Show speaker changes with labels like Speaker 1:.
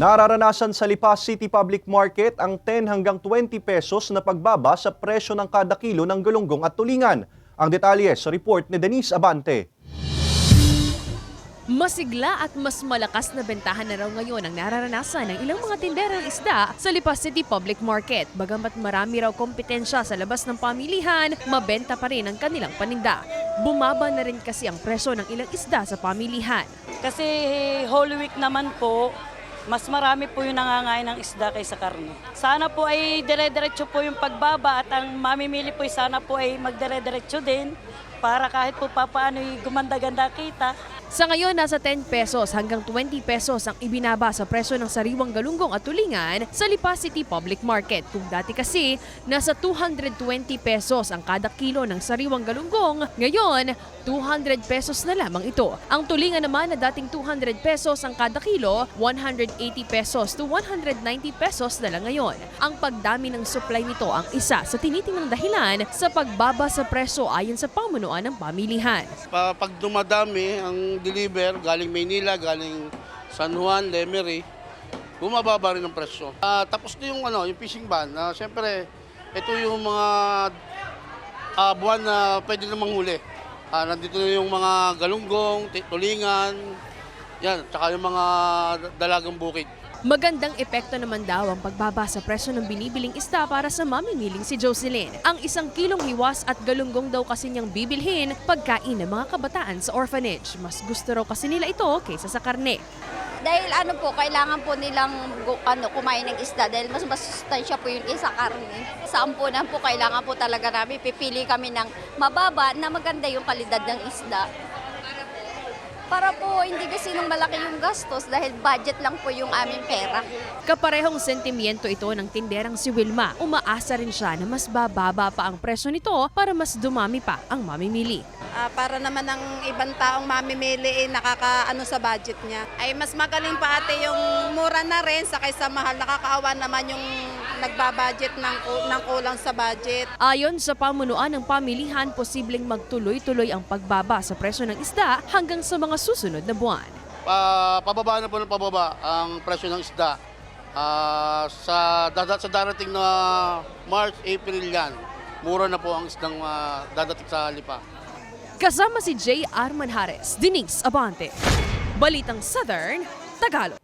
Speaker 1: Nararanasan sa Lipa City Public Market ang 10 hanggang 20 pesos na pagbaba sa presyo ng kada kilo ng galunggong at tulingan. Ang detalye sa report ni Denise Abante.
Speaker 2: Masigla at mas malakas na bentahan na raw ngayon ang nararanasan ng ilang mga tinderang isda sa Lipa City Public Market. Bagamat marami raw kompetensya sa labas ng pamilihan, mabenta pa rin ang kanilang paninda. Bumaba na rin kasi ang presyo ng ilang isda sa pamilihan.
Speaker 3: Kasi Holy Week naman po, mas marami po yung nangangain ng isda kaysa karne. Sana po ay dire-diretso po yung pagbaba at ang mamimili po ay sana po ay magdire-diretso din para kahit po papaano gumanda-ganda kita.
Speaker 2: Sa ngayon, nasa 10 pesos hanggang 20 pesos ang ibinaba sa presyo ng sariwang galunggong at tulingan sa Lipa City Public Market. Kung dati kasi, nasa 220 pesos ang kada kilo ng sariwang galunggong, ngayon, 200 pesos na lamang ito. Ang tulingan naman na dating 200 pesos ang kada kilo, 180 pesos to 190 pesos na lang ngayon. Ang pagdami ng supply nito ang isa sa tinitingnan dahilan sa pagbaba sa presyo ayon sa pamunuan ng pamilihan.
Speaker 4: Pa- pag dumadami ang deliver galing Maynila, galing San Juan, Lemery, bumababa rin ang presyo. Ah, tapos na yung ano, yung fishing ban. Ah, Siyempre, ito yung mga ah, buwan na pwede namang huli. Ah, nandito na yung mga galunggong, tulingan, yan, tsaka yung mga dalagang bukid.
Speaker 2: Magandang epekto naman daw ang pagbaba sa presyo ng binibiling isda para sa mamimiling si Jocelyn. Ang isang kilong hiwas at galunggong daw kasi niyang bibilhin pagkain ng mga kabataan sa orphanage. Mas gusto raw kasi nila ito kaysa sa karne.
Speaker 5: Dahil ano po, kailangan po nilang ano, kumain ng isda dahil mas masustansya po yung isa karne. Sa ampunan po, kailangan po talaga namin pipili kami ng mababa na maganda yung kalidad ng isda. Para po hindi kasi nung malaki yung gastos dahil budget lang po yung aming pera.
Speaker 2: Kaparehong sentimiento ito ng tinderang si Wilma. Umaasa rin siya na mas bababa pa ang presyo nito para mas dumami pa ang mamimili.
Speaker 6: Ah, para naman ang ibang taong mamimili eh, nakakaano sa budget niya. Ay mas magaling pa ate yung mura na rin sa kaysa mahal. Nakakaawa naman yung nagbabudget ng, ng kulang sa budget.
Speaker 2: Ayon sa pamunuan ng pamilihan, posibleng magtuloy-tuloy ang pagbaba sa presyo ng isda hanggang sa mga susunod na buwan.
Speaker 4: Pa, pababa na po ng pababa ang presyo ng isda. Ah, sa, sa darating na March, April yan, mura na po ang isdang ah, dadating sa lipa.
Speaker 2: Kasama si J. Arman Harris, Denise Abante. Balitang Southern, Tagalog.